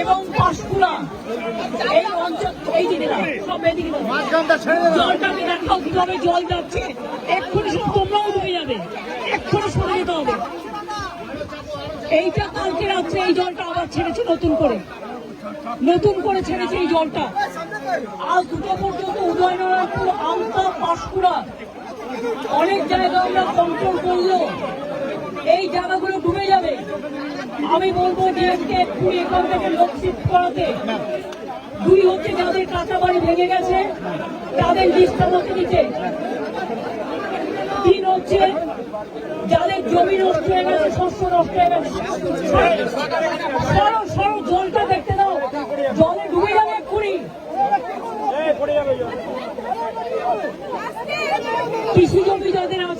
এবং পাঁশকুড়া এই অঞ্চল এই দিকে সব এদিকে দাও। জলটাকে দেখাও কীভাবে জল যাচ্ছে। এক্ষুনি সব তোমরাও ডুবে যাবে। এক্ষুনি সরে যেতে হবে। এইটা কালকে রাত্রে এই জলটা আবার ছেড়েছে নতুন করে। নতুন করে ছেড়েছে এই জলটা। আজ দুটো পর্যন্ত উদয়নারায়ণপুর আমতা পাঁশকুড়া অনেক জায়গা আমরা কন্ট্রোল করল এই জায়গাগুলো ডুবে যাবে। আমি বলব ডিএমকে এক্ষুনি এখান থেকে লোক শিফট করাতে দুই হচ্ছে যাদের কাঁচা বাড়ি ভেঙে গেছে তাদের লিস্ট আমাকে দিতে। তিন হচ্ছে যাদের জমি নষ্ট হয়ে গেছে শস্য নষ্ট হয়ে গেছে। সরো সরো জলটা দেখতে দাও। জলে ডুবে যাবে এক্ষুনি কৃষি জমি যাদের আছে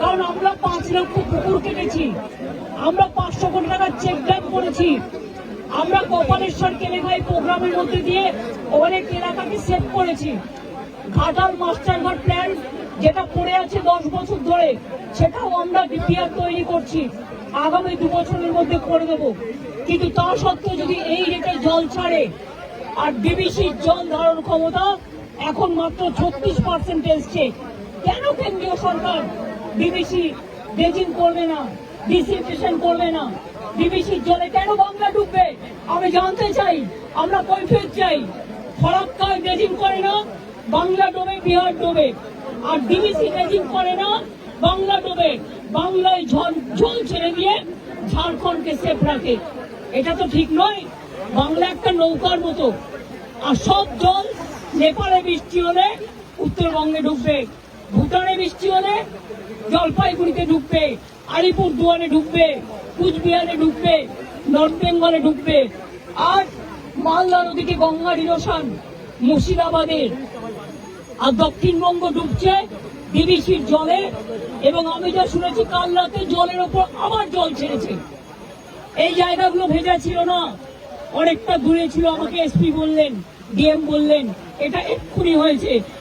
কারণ আমরা পাঁচ লক্ষ পুকুর কেটেছি। আমরা পাঁচশো কোটি টাকার চেক ড্যাম করেছি। আমরা গোপালেশ্বর কেলেঘাই প্রোগ্রামের মধ্যে দিয়ে অনেক এলাকাকে সেভ করেছি। ঘাটাল মাস্টারঘাট প্ল্যান যেটা পড়ে আছে দশ বছর ধরে, সেটাও আমরা ডিপিআর তৈরি করছি। আগামী দু বছরের মধ্যে করে দেব। কিন্তু তা সত্ত্বেও যদি এই রেটে জল ছাড়ে আর ডিবিসির জল ধারণ ক্ষমতা এখন মাত্র ছত্রিশ পার্সেন্ট এসছে, কেন কেন্দ্রীয় সরকার ডিবিসি ড্রেজিং করবে না ডিসিনফেকশন করবে না। ডিবিসির জলে কেন বাংলা ডুববে? আমি জানতে চাই, আমরা কৈফিয়ত চাই। ফরাক্কায় ড্রেজিং করে না, বাংলা ডোবে, বিহার ডোবে। আর ডিবিসি ড্রেজিং করে না, বাংলা ডোবে। বাংলায় জল ঝোল ছেড়ে দিয়ে ঝাড়খণ্ডকে সেফ রাখে। এটা তো ঠিক নয়, বাংলা একটা নৌকার মতো। আর সব জল নেপালে বৃষ্টি হলে উত্তরবঙ্গে ঢুকবে ভুটানে বৃষ্টি হলে জলপাইগুড়িতে ঢুকবে, আলিপুর দুয়ারে ঢুকবে, কুচবিহারে ঢুকবে, নর্থ বেঙ্গলে ঢুকবে। আর মালদা নদীতে গঙ্গা ইরোশন মুর্শিদাবাদের আর দক্ষিণবঙ্গ ডুবছে ডিবিসির জলে। এবং আমি যা শুনেছি, কাল রাতে জলের ওপর আবার জল ছেড়েছে। এই জায়গাগুলো ভেজা ছিল না। অনেকটা দূরে ছিল আমাকে এসপি বললেন, ডিএম বললেন, এটা এক্ষুনি হয়েছে।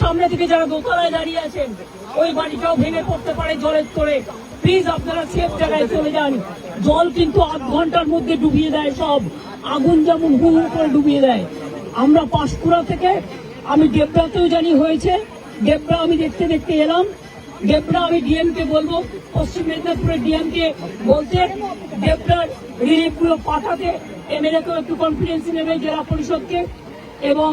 সামনে থেকে যারা দোতলায় দাঁড়িয়ে আছেন, ওই বাড়িটাও ভেঙে পড়তে পারে জলের তোরে প্লিজ আপনারা সেফ জায়গায় চলে যান। জল কিন্তু আধ ঘণ্টার মধ্যে ডুবিয়ে দেয় সব। আগুন যেমন হু হু করে ডুবিয়ে দেয়। আমরা পাঁশকুড়া থেকে, আমি ডেবরাতেও জানি হয়েছে। ডেবরা আমি দেখতে দেখতে এলাম। ডেবরা আমি ডিএম কে বলব, পশ্চিম মেদিনীপুরের ডিএম কে বলতে, ডেবরার রিলিফগুলো পাঠাতে। এমএলএ কেও একটু কনফিডেন্স নেবে, জেলা পরিষদকে। এবং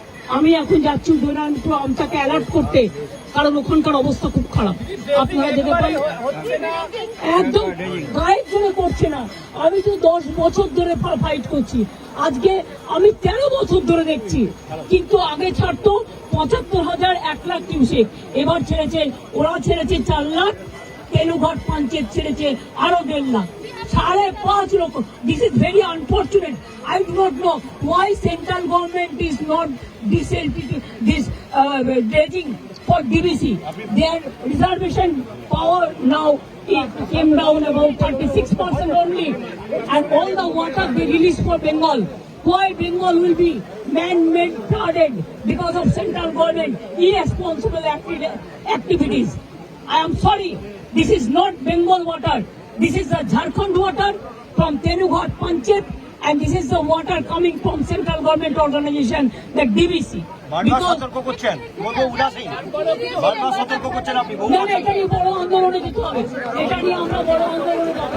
আমি এখন যাচ্ছি উদয়নারায়ণপুর আমটাকে অ্যালার্ট করতে। কারণ ওখানকার অবস্থা খুব খারাপ। আপনারা যেতে পারেন একদম গায়ের জন্য করছে না। আমি তো দশ বছর ধরে ফাইট করছি। আজকে আমি তেরো বছর ধরে দেখছি। কিন্তু আগে ছাড়তো পঁচাত্তর হাজার এক লাখ কিউসেক এবার ছেড়েছে ওরা ছেড়েছে চার লাখ তেলুঘাট পঞ্চায়েত ছেড়েছে আরও দেড় লাখ। সাড়ে পাঁচ লক্ষ। This is very unfortunate I do not know why central government is not this LPT, this uh, dredging for DBC. Their reservation power now came down about 36% only. And all the water they released for Bengal. Why Bengal will be man-made flooded because of central government irresponsible acti activities. I am sorry, this is not Bengal water. This is the Jharkhand water from Tenughat Panchayat and this is the water coming from central government organization, the DVC. বড় আন্দোলনে যেতে হবে এটা নিয়ে আমরা বড় আন্দোলনে যাব